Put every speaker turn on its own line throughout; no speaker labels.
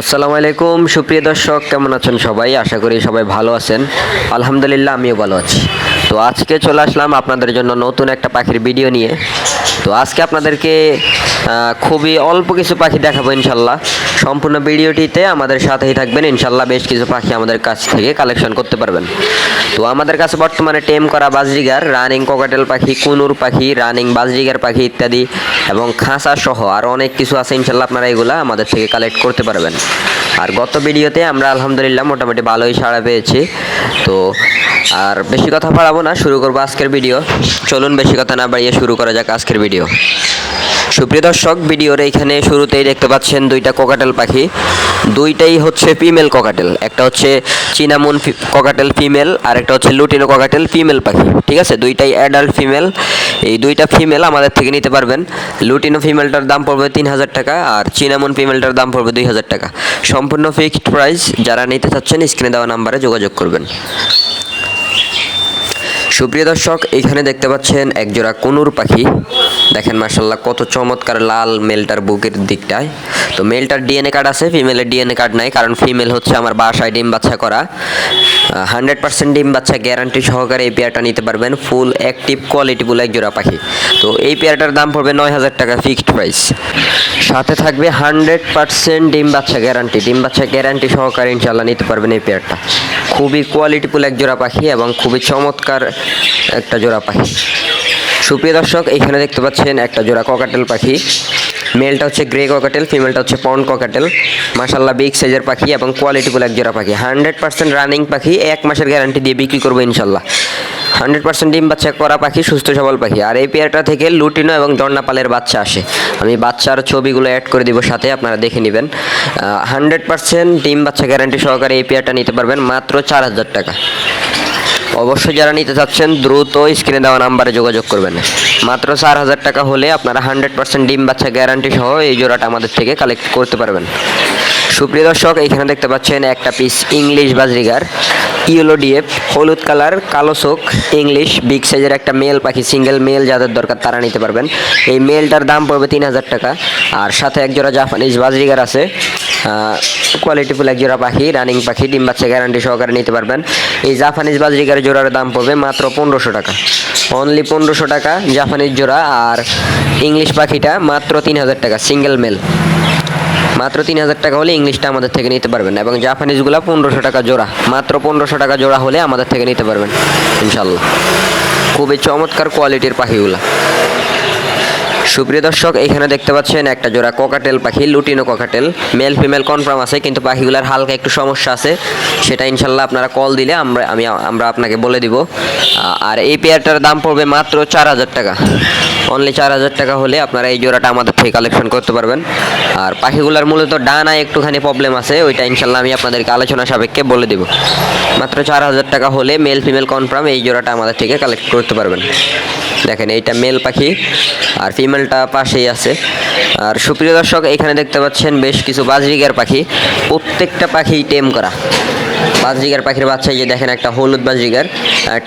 আসসালামু আলাইকুম, সুপ্রিয় দর্শক, কেমন আছেন সবাই? আশা করি সবাই ভালো আছেন। আলহামদুলিল্লাহ, আমিও ভালো আছি। তো আজকে চলে আসলাম আপনাদের জন্য নতুন একটা পাখির ভিডিও নিয়ে। তো আজকে আপনাদেরকে খুবই অল্প কিছু পাখি দেখাবো ইনশাল্লাহ। সম্পূর্ণ ভিডিওটিতে আমাদের সাথেই থাকবেন। ইনশাল্লাহ বেশ কিছু পাখি আমাদের কাছ থেকে কালেকশন করতে পারবেন। তো আমাদের কাছে বর্তমানে টেম করা বাজরিগার, রানিং কোকাটেল পাখি, কুনুর পাখি, রানিং বাজরিগার পাখি ইত্যাদি এবং খাঁচা সহ আরও অনেক কিছু আছে ইনশাল্লাহ আপনারা এগুলা আমাদের থেকে কালেক্ট করতে পারবেন। আর গত ভিডিওতে আমরা আলহামদুলিল্লাহ মোটামুটি ভালোই সাড়া পেয়েছি। তো আর বেশি কথা বাড়াবো না, শুরু করব আজকের ভিডিও। চলুন বেশি কথা না বাড়িয়ে শুরু করা যাক আজকের ভিডিও। সুপ্রিয় দর্শক, ভিডিওর এইখানে শুরুতেই দেখতে পাচ্ছেন দুইটা কোকাটেল পাখি। দুইটাই হচ্ছে ফিমেল কোকাটেল একটা হচ্ছে চিনামুন কোকাটেল ফিমেল আর একটা হচ্ছে লুটিনো কোকাটেল ফিমেল পাখি, ঠিক আছে? দুইটাই অ্যাডাল্ট ফিমেল এই দুইটা ফিমেল আমাদের থেকে নিতে পারবেন। লুটিনো ফিমেলটার দাম পড়বে তিন হাজার টাকা আর চিনামুন ফিমেলটার দাম পড়বে দুই হাজার টাকা। সম্পূর্ণ ফিক্সড প্রাইস যারা নিতে চাচ্ছেন স্ক্রিনে দেওয়া নাম্বারে যোগাযোগ করবেন। সুপ্রিয় দর্শক এখানে দেখতে পাচ্ছেন একজোড়া কুনুর পাখি। দেখেন মার্শাল্লাহ কত চমৎকার লাল মেলটার বুকের দিকটায়। তো মেলটার ডিএনএ কার্ড আছে, ফিমেলের ডিএনএ কার্ড নাই, কারণ ফিমেল হচ্ছে আমার বাসায় ডিম বাচ্চা করা। হান্ড্রেড পার্সেন্ট ডিম বাচ্চা গ্যারান্টি সহকারে এই পেয়ারটা নিতে পারবেন, ফুল অ্যাক্টিভ কোয়ালিটিফুল এক জোড়া পাখি। তো এই পেয়ারটার দাম পড়বে নয় হাজার টাকা ফিক্সড প্রাইস। সাথে থাকবে হান্ড্রেড পার্সেন্ট ডিম বাচ্চা গ্যারান্টি। ডিম বাচ্চা গ্যারান্টি সহকারে ইনশাল্লাহ নিতে পারবেন এই পেয়ারটা। খুবই কোয়ালিটিফুল এক জোড়া পাখি এবং খুবই চমৎকার একটা জোড়া পাখি। সুপ্রিয় দর্শক এখানে দেখতে পাচ্ছেন একটা জোড়া ককাটেল পাখি। মেলটা হচ্ছে গ্রে ককাটেল ফিমেলটা হচ্ছে পন্ড ককাটেল মাসাল্লাহ বিগ সাইজের পাখি এবং কোয়ালিটিফুল এক জোড়া পাখি। হান্ড্রেড পার্সেন্ট রানিং পাখি, এক মাসের গ্যারান্টি দিয়ে বিক্রি করব ইনশাল্লাহ হান্ড্রেড পার্সেন্ট ডিম বাচ্চা করা পাখি, সুস্থ সবল পাখি। আর এই পেয়ারটা থেকে লুটিনো এবং জর্নাপালের বাচ্চা আসে। আমি বাচ্চার ছবিগুলো অ্যাড করে দিব সাথে, আপনারা দেখে নেবেন। হান্ড্রেড পার্সেন্ট ডিম বাচ্চা গ্যারান্টি সহকারে এই পেয়ারটা নিতে পারবেন মাত্র চার হাজার টাকা। অবশ্যই যারা নিতে চাচ্ছেন, দ্রুত স্ক্রিনে দেওয়া নাম্বারে যোগাযোগ করবেন। মাত্র চার হাজার টাকা হলে আপনারা হান্ড্রেড পার্সেন্ট ডিম বাচ্চা গ্যারান্টি সহ এই জোড়াটা আমাদের থেকে কালেক্ট করতে পারবেন। সুপ্রিয় দর্শক, এখানে দেখতে পাচ্ছেন একটা piece English budgerigar, yellow DF, হলুদ কালার, কালো চোখ, ইংলিশ বিগ সাইজের একটা মেল পাখি সিঙ্গেল মেল যাদের দরকার তারা নিতে পারবেন। এই মেলটার দাম পড়বে তিন হাজার টাকা। আর সাথে এক জোড়া জাপানিজ বাজরিগার আছে কোয়ালিটিফুল এক জোড়া পাখি রানিং পাখি, ডিম বাচ্চা গ্যারান্টি সহকারে নিতে পারবেন। এই জাপানিজ বাজরিগার জোড়ার দাম পড়বে মাত্র পনেরোশো টাকা। অনলি পনেরোশো টাকা জাপানিজ জোড়া আর ইংলিশ পাখিটা মাত্র তিন হাজার টাকা সিঙ্গেল মেল মাত্র তিন হাজার টাকা হলে ইংলিশটা আমাদের থেকে নিতে পারবেন এবং জাপানিজগুলো পনেরোশো টাকা জোড়া। মাত্র পনেরোশো টাকা জোড়া হলে আমাদের থেকে নিতে পারবেন ইনশাল্লাহ খুবই চমৎকার কোয়ালিটির পাখিগুলো। সুপ্রিয় দর্শক, এখানে দেখতে পাচ্ছেন একটা জোড়া ককাটেল পাখি lutino cockatiel male female confirm আছে, কিন্তু পাখিগুলোর হালকা একটু সমস্যা আছে। সেটা ইনশাল্লাহ আপনারা কল দিলে আমরা, আমি, আমরা আপনাকে বলে দিব। আর এই পেয়ারটার দাম পড়বে মাত্র চার হাজার টাকা। অনলি চার হাজার টাকা হলে আপনারা এই জোড়াটা আমাদের থেকে কালেকশন করতে পারবেন। আর পাখিগুলোর মূলত ডানায় একটুখানি প্রবলেম আছে, ওইটা ইনশাল্লাহ আমি আপনাদেরকে আলোচনা সাপেক্ষে বলে দিব। মাত্র চার হাজার টাকা হলে মেল ফিমেল কনফার্ম এই জোড়াটা আমাদের থেকে কালেক্ট করতে পারবেন। দেখেন, এইটা মেল পাখি, আর ফিমেলটা পাশেই আছে। আর সুপ্রিয় দর্শক, এখানে দেখতে পাচ্ছেন বেশ কিছু বাজরিগার পাখি। প্রত্যেকটা পাখি টেম করা। বাজরিগার পাখির বাচ্চা যে দেখেন একটা হলুদ বাজরিগার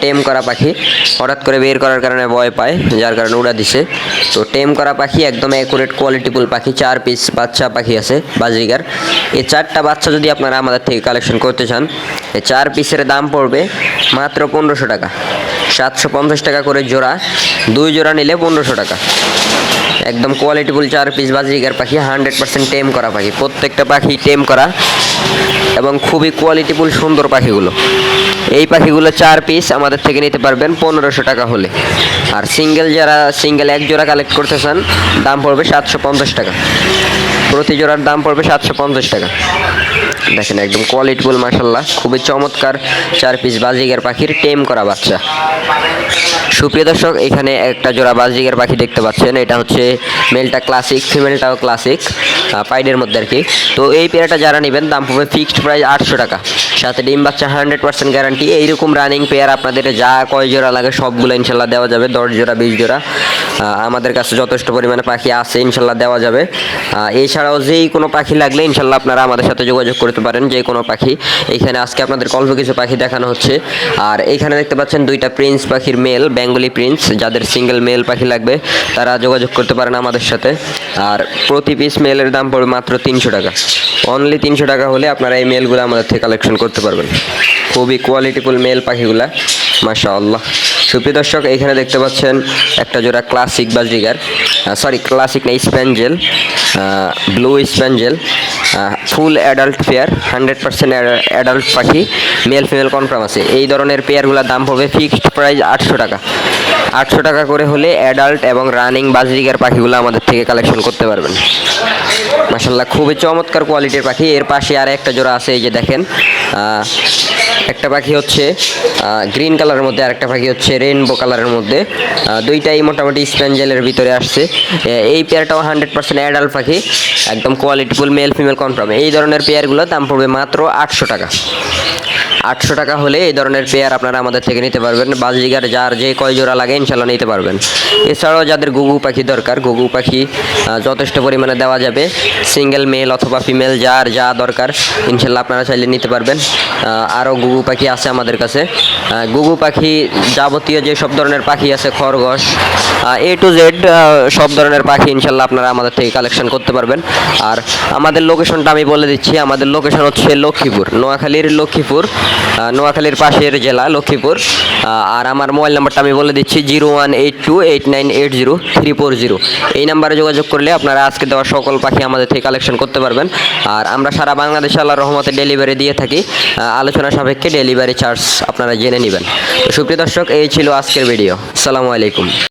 টেম করা পাখি। হঠাৎ করে বের করার কারণে ভয় পায়, যার কারণে উড়া দিছে। তো টেম করা পাখি একদম অ্যাকুরেট কোয়ালিটিফুল পাখি, চার পিস বাচ্চা পাখি আছে বাজরিগার এই চারটা বাচ্চা যদি আপনারা আমাদের থেকে কালেকশন করতে চান, এই চার পিসের দাম পড়বে মাত্র পনেরোশো টাকা। সাতশো পঞ্চাশ টাকা করে জোড়া, দুই জোড়া নিলে পনেরোশো টাকা। একদম কোয়ালিটিফুল চার পিস বাজরিগার পাখি হান্ড্রেড পার্সেন্ট টেম করা পাখি। প্রত্যেকটা পাখি টেম করা এবং খুবই কোয়ালিটিফুল সুন্দর পাখিগুলো। এই পাখিগুলো চার পিস আমাদের থেকে নিতে পারবেন পনেরোশো টাকা হলে। আর সিঙ্গেল যারা সিঙ্গেল এক জোড়া কালেক্ট করতে চান, দাম পড়বে সাতশো পঞ্চাশ টাকা। প্রতি জোড়ার দাম পড়বে সাতশো পঞ্চাশ টাকা। দেখেন একদম কোয়ালিটিফুল মাসাল্লাহ খুবই চমৎকার চার পিস বাজিগার পাখির টেম করা বাচ্চা। সুপ্রিয় দর্শক, এখানে একটা জোড়া বাজিগার পাখি দেখতে পাচ্ছেন। এটা হচ্ছে মেলটা ক্লাসিক ফিমেলটাও ক্লাসিক পাইডের মধ্যে আর কি। তো এই পেয়ারটা যারা নেবেন, দাম পড়বে ফিক্সড প্রাইস আটশো টাকা। সাথে ডিম বাচ্চা হান্ড্রেড পার্সেন্ট গ্যারান্টি এইরকম রানিং পেয়ার আপনাদের যা কয় জোড়া লাগে সবগুলো ইনশাল্লাহ দেওয়া যাবে, দশ জোড়া, বিশ জোড়া। আমাদের কাছে যথেষ্ট পরিমাণে পাখি আছে ইনশাল্লাহ দেওয়া যাবে। এছাড়াও যেই কোনো পাখি লাগলে ইনশাল্লাহ আপনারা আমাদের সাথে যোগাযোগ করতে পারেন যে কোনো পাখি। এইখানে আজকে আপনাদের অল্প কিছু পাখি দেখানো হচ্ছে। আর এইখানে দেখতে পাচ্ছেন দুইটা প্রিন্স পাখির মেল বেঙ্গলি প্রিন্স যাদের সিঙ্গেল মেল পাখি লাগবে। তারা যোগাযোগ করতে পারেন আমাদের সাথে। আর প্রতি পিস মেলের দাম পড়বে মাত্র তিনশো টাকা। অনলি তিনশো টাকা হলে আপনারা এই মেলগুলো আমাদের থেকে কালেকশন করতে পারবেন। খুবই কোয়ালিটিফুল মেল পাখিগুলা। মাশা আল্লাহ সুপ্রিয় দর্শক, এখানে দেখতে পাচ্ছেন একটা জোড়া ক্লাসিক বাজরিগার সরি ক্লাসিক না spangle blue spangle full adult pair hundred percent adult পাখি মেল ফিমেল কনফার্ম আছে। এই ধরনের পেয়ারগুলোর দাম হবে ফিক্সড প্রাইস আটশো টাকা। আটশো টাকা করে হলে অ্যাডাল্ট এবং রানিং বাজরিগার পাখিগুলো আমাদের থেকে কালেকশন করতে পারবেন। মাসাল্লাহ খুবই চমৎকার কোয়ালিটির পাখি। এর পাশে আর একটা জোড়া আছে, এই যে দেখেন। একটা পাখি হচ্ছে গ্রিন কালারের মধ্যে আর একটা পাখি হচ্ছে রেনবো কালারের মধ্যে। দুইটাই মোটামুটি স্প্যাঞ্জেলের ভিতরে আসছে। এই পেয়ারটাও হান্ড্রেড পার্সেন্ট অ্যাডাল্ট পাখি, একদম কোয়ালিটিফুল মেল ফিমেল কনফার্ম এই ধরনের পেয়ারগুলো দাম পড়বে মাত্র আটশো টাকা। আটশো টাকা হলে এই ধরনের পেয়ার আপনারা আমাদের থেকে নিতে পারবেন। বাজিগার যার যে কয় জোড়া লাগে ইনশাল্লাহ নিতে পারবেন। এছাড়াও যাদের গুগু পাখি দরকার গুগু পাখি যথেষ্ট পরিমাণে দেওয়া যাবে। সিঙ্গেল মেল অথবা ফিমেল যার যা দরকার ইনশাল্লাহ আপনারা চাইলে নিতে পারবেন। আরও গুগু পাখি আছে আমাদের কাছে। গুগু পাখি যাবতীয় যে সব ধরনের পাখি আছে, খরগোশ এ টু জেড সব ধরনের পাখি ইনশাল্লাহ আপনারা আমাদের থেকে কালেকশন করতে পারবেন। আর আমাদের লোকেশনটা আমি বলে দিচ্ছি, আমাদের লোকেশন হচ্ছে লক্ষ্মীপুর, নোয়াখালীর লক্ষ্মীপুর নোয়াখালীর পাশের জেলা, লক্ষ্মীপুর। আর আমার মোবাইল নাম্বারটা আমি বলে দিচ্ছি, zero one eight two eight nine eight zero three four zero. এই নাম্বারে যোগাযোগ করলে আপনারা আজকে দেওয়া সকল পাখি আমাদের থেকে কালেকশন করতে পারবেন। আর আমরা সারা বাংলাদেশে আল্লাহ রহমতে ডেলিভারি দিয়ে থাকি। আলোচনা সাপেক্ষে ডেলিভারি চার্জ আপনারা জেনে নেবেন। সুপ্রিয় দর্শক, এই ছিল আজকের ভিডিও। সালামু আলাইকুম।